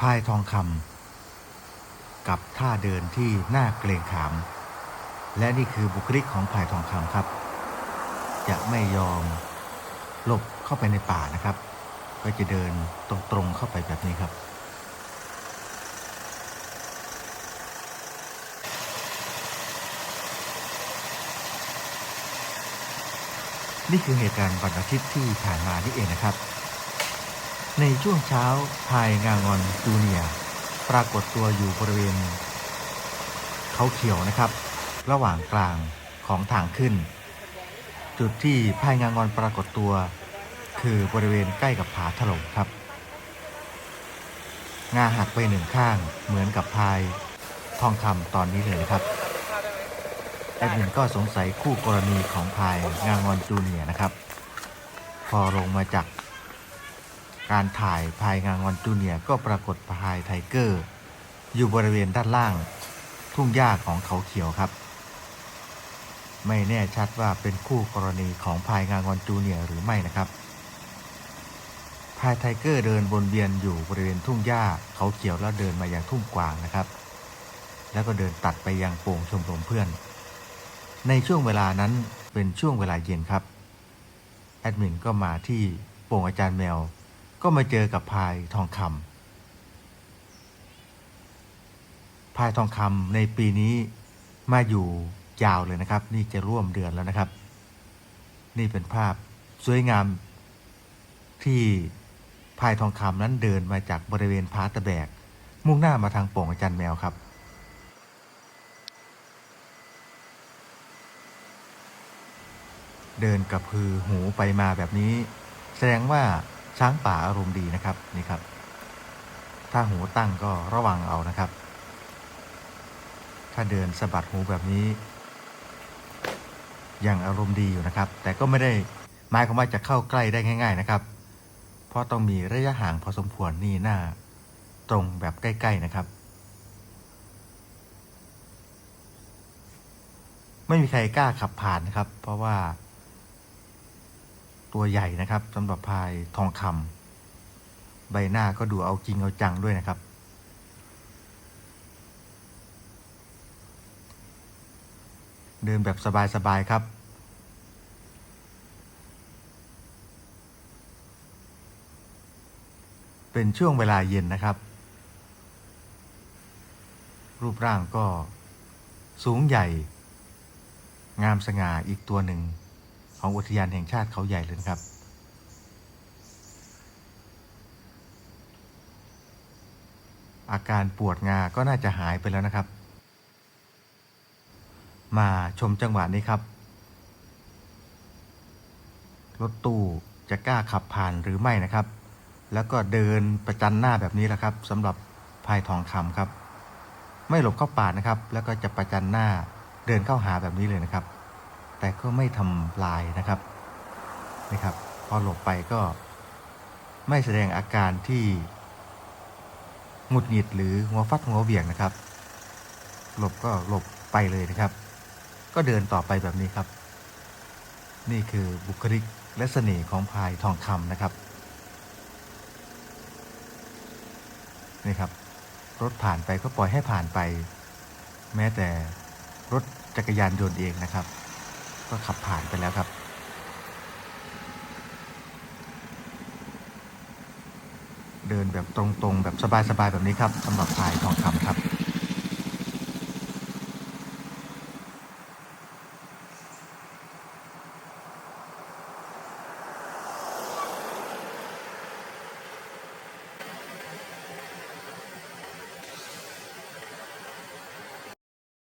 พายทองคำกับท่าเดินที่น่าเกรงขาม และนี่คือบุคลิกของพายทองคำครับ จะไม่ยอมหลบเข้าไปในป่านะครับ ก็จะเดินตรงๆเข้าไปแบบนี้ครับนี่คือเหตุการณ์วันอาทิตย์ที่ผ่านมานี่เองนะครับ ในช่วงเช้าพายงางอนจูเนียปรากฏตัวอยู่บริเวณ เขาเขียวนะครับ ระหว่างกลางของทางขึ้น จุดที่พายงางอนปรากฏตัว คือบริเวณใกล้กับผาถล่มครับ งาหักไปหนึ่งข้างเหมือนกับพายทองคำตอนนี้เลยนะครับแอดมินก็สงสัยคู่กรณีของพายงางอนจูเนียนะครับ พอลงมาจาก การถ่ายพายงางอนจูเนียก็ปรากฏพายไทเกอร์ อยู่บริเวณด้านล่าง ทุ่งหญ้าของเขาเขียวครับ ไม่แน่ชัดว่าเป็นคู่กรณีของพายงางอนจูเนียหรือไม่นะครับพายไทเกอร์เดินวนเวียนอยู่บริเวณทุ่งหญ้าเขาเขียวแล้วเดินมาอยังทุ่งกวางนะครับ แล้วก็เดินตัดไปยังโป่งชมรมเพื่อน ในช่วงเวลานั้นเป็นช่วงเวลาเย็นครับ แอดมินก็มาที่โป่งอาจารย์แมว ก็มาเจอกับพายทองคำพายทองคำในปีนี้มาอยู่ยาวเลยนะครับ นี่จะร่วมเดือนแล้วนะครับ นี่เป็นภาพสวยงามที่พายทองคำนั้นเดินมาจากบริเวณพาตะแบก มุ่งหน้ามาทางโป่งอาจารย์แมวครับเดินกับพือหูไปมาแบบนี้ แสดงว่า ช้างป่าอารมณ์ดีนะครับนี่ครับ ถ้าหูตั้งก็ระวังเอานะครับ ถ้าเดินสะบัดหูแบบนี้ยังอารมณ์ดีอยู่นะครับ แต่ก็ไม่ได้หมายความว่าจะเข้าใกล้ได้ง่าย ๆนะครับ เพราะต้องมีระยะห่างพอสมควรนี่หน้าตรงแบบใกล้ ๆนะครับ ไม่มีใครกล้าขับผ่านนะครับ เพราะว่า ตัวใหญ่นะครับสำหรับพายทองคำใบหน้าก็ดูเอาจริงเอาจังด้วยนะครับ เดินแบบสบายๆครับเป็นช่วงเวลาเย็นนะครับ รูปร่างก็สูงใหญ่ งามสง่าอีกตัวหนึ่ง ของอุทยานแห่งชาติเขาใหญ่เลยครับ อาการปวดงาก็น่าจะหายไปแล้วนะครับ มาชมจังหวะนี้ครับ รถตู้จะกล้าขับผ่านหรือไม่นะครับ แล้วก็เดินประจันหน้าแบบนี้แหละครับสำหรับพายทองคำครับ ไม่หลบเข้าป่านะครับ แล้วก็จะประจันหน้าเดินเข้าหาแบบนี้เลยนะครับ แต่ก็ไม่ทำลายนะครับนี่ครับ พอหลบไปก็ไม่แสดงอาการที่หงุดหงิดหรือหัวฟัดหัวเวี่ยงนะครับ หลบก็หลบไปเลยนะครับ ก็เดินต่อไปแบบนี้ครับ นี่คือบุคลิกและเสน่ห์ของพายทองคำนะครับนี่ครับ รถผ่านไปก็ปล่อยให้ผ่านไป แม้แต่รถจักรยานยนต์เองนะครับ ก็ขับผ่านไปแล้วครับ เดินแบบตรงๆ แบบสบายๆ แบบนี้ครับสำหรับพายทองคำครับ